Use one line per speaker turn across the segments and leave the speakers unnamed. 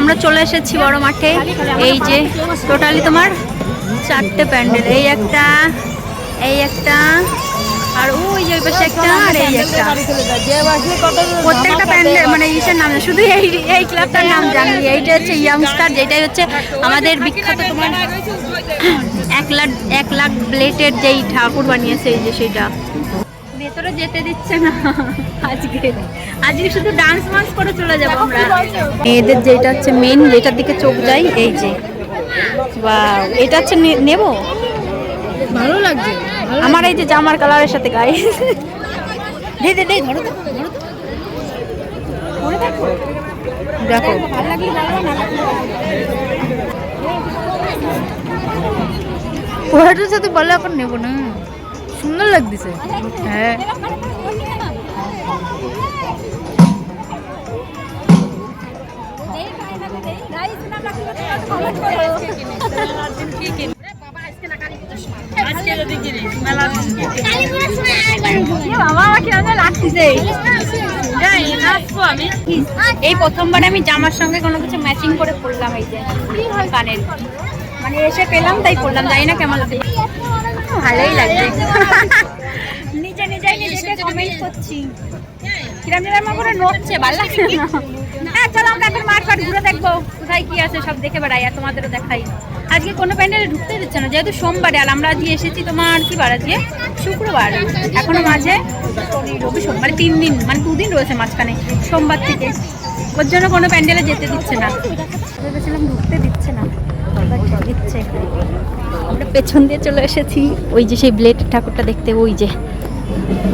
আমরা চলে এসেছি বড় মাঠে, এই যে টোটালি তোমার চারটে প্যান্ডেল, এই একটা এই একটা, আর ওই যে পাশে একটা, আর এই একটা। প্রত্যেকটা প্যান্ডেল মানে ইসের নাম শুধু এই এই ক্লাবটার নাম জানি, এইটা হচ্ছে ইয়াংস্টার যেটাই হচ্ছে আমাদের বিখ্যাত তোমার এক লাখ এক লাখ ব্লেটের যেই ঠাকুর বানিয়েছে, এই যে সেটা ভেতরে যেতে দিচ্ছে না। আজকে। আজকে শুধু ডান্স মান্স করে চলে যাব আমরা। মেয়েদের যেটা হচ্ছে মেন যেটার দিকে চোখ যায় এই যে। বা এটা হচ্ছে নেব?
ভালো লাগছে।
আমার এই যে জামার কালারের সাথে গায়ে। দে দে দে ধরো দেখো।
পোহাটার সাথে বলে এখন নেব না। সুন্দর লাগতেছে। হ্যাঁ।
এই প্রথমবার আমি জামার সঙ্গে কোনো কিছু ম্যাচিং করে পরলাম এই যে, কানের। মানে এসে পেলাম, তাই পরলাম জানি না কেমন লাগছে। ভালোই লাগছে। নিজে নিজেই নিজেকে কমেন্ট করছি। লাগছে হ্যাঁ চলো আমরা এখন মাঠ ফাট ঘুরে কোথায় কি আছে সব দেখে বেড়াই, আর তোমাদেরও দেখাই। আজকে কোনো প্যান্ডেলে ঢুকতে দিচ্ছে না, যেহেতু সোমবারে, আর আমরা আজকে এসেছি তোমার কি বার আজকে? শুক্রবার। এখনও মাঝে সোমবার তিন দিন মানে দুদিন রয়েছে মাঝখানে, সোমবার থেকে। ওর জন্য কোনো প্যান্ডেলে যেতে দিচ্ছে না। ঢুকতে দিচ্ছে না দিচ্ছে। আমরা পেছন দিয়ে চলে এসেছি। ওই যে সেই ব্লেড ঠাকুরটা দেখতে ওই যে।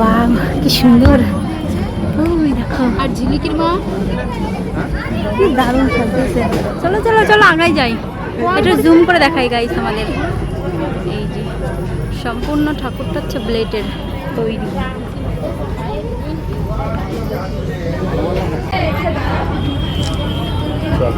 বাহ কি সুন্দর। ওই দেখো।
আর ঝিলিকির মা?
কি দারুণ সাজিয়েছে চলো চলো চলো আগাই যাই। একটু জুম করে দেখাই গাইস আমাদের। এই যে সম্পূর্ণ ঠাকুরটা হচ্ছে ব্লেডের তৈরি। টুক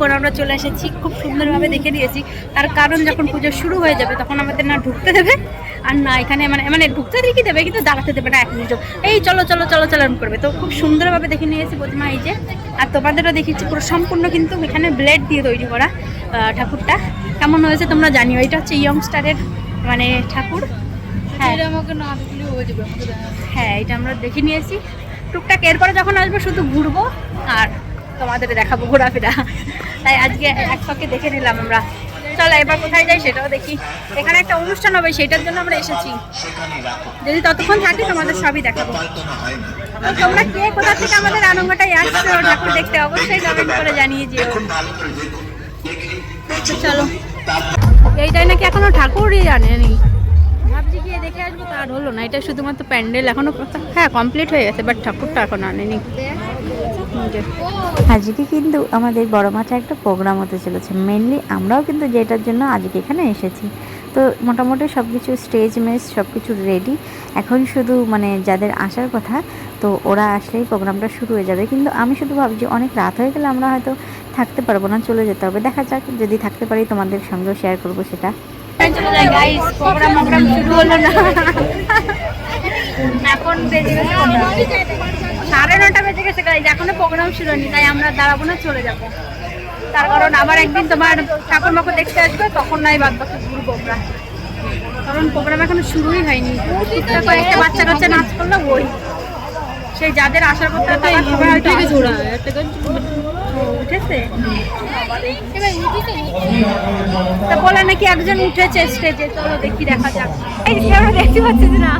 করে আমরা চলে এসেছি খুব সুন্দরভাবে দেখে নিয়েছি তার কারণ যখন পুজো শুরু হয়ে যাবে তখন আমাদের না ঢুকতে দেবে আর না এখানে মানে মানে ঢুকতে দেখি দেবে কিন্তু দাঁড়াতে দেবে না এক মিনিট এই চলো চলো চলো চলো করবে। তো খুব সুন্দরভাবে দেখে নিয়েছি প্রতিমা এই যে। আর তোমাদেরও দেখিয়েছি পুরো সম্পূর্ণ কিন্তু এখানে ব্লেড দিয়ে তৈরি করা ঠাকুরটা। কেমন হয়েছে তোমরা জানিও। এটা হচ্ছে ইয়ংস্টারের মানে ঠাকুর। হ্যাঁ।
হয়ে
হ্যাঁ এটা আমরা দেখে নিয়েছি। টুকটাক এরপরে যখন আসব শুধু ঘুরবো আর তোমাদের দেখাবো ঘোরাফেরা। তাই আজকে এক ফাঁকে দেখে নিলাম আমরা। চলো এবার কোথায় যাই সেটাও দেখি। এখানে একটা অনুষ্ঠান হবে সেটার জন্য আমরা এসেছি। যদি ততক্ষণ থাকি তোমাদের সবই দেখাবো। তোমরা কে কোথা থেকে আমাদের আনন্দটাই আসছো ঠাকুর দেখতে অবশ্যই কমেন্ট করে জানিয়ে তো চলো। এইটাই নাকি এখনও ঠাকুরই জানেনি? ভাবছি গিয়ে দেখে আসব তার হলো না। এটা শুধুমাত্র প্যান্ডেল এখনও হ্যাঁ কমপ্লিট হয়ে গেছে বাট ঠাকুরটা এখন আনেনি। যে।
আজকে কিন্তু আমাদের বড় মাঠে একটা প্রোগ্রাম হতে চলেছে। মেনলি আমরাও কিন্তু যেটার জন্য আজকে এখানে এসেছি। তো মোটামুটি সব কিছু স্টেজ মেস সব কিছু রেডি এখন শুধু মানে যাদের আসার কথা, তো ওরা আসলেই প্রোগ্রামটা শুরু হয়ে যাবে। কিন্তু আমি শুধু ভাবছি, অনেক রাত হয়ে গেলে আমরা হয়তো থাকতে পারব না, চলে যেতে হবে। দেখা যাক, যদি থাকতে পারি তোমাদের সঙ্গেও শেয়ার করব সেটা।
এখন? সাড়ে নটা বেজে গেছে গাইস এখনও প্রোগ্রাম শুরু হয়নি তাই আমরা দাঁড়াবো না চলে যাব। তার কারণ আবার একদিন তোমার ঠাকুর মাকে দেখতে আসবে তখন নাই বাদ বাকি ঘুরবো আমরা কারণ প্রোগ্রাম এখনও শুরুই হয়নি। কয়েকটা বাচ্চা কাচ্চা নাচ করল ওই। সেই যাদের আসার কথা হয়তো ও, উঠেছে? তা বলে নাকি একজন উঠেছে স্টেজে চলো দেখি দেখা যাক। এই দেখতে পাচ্ছি না।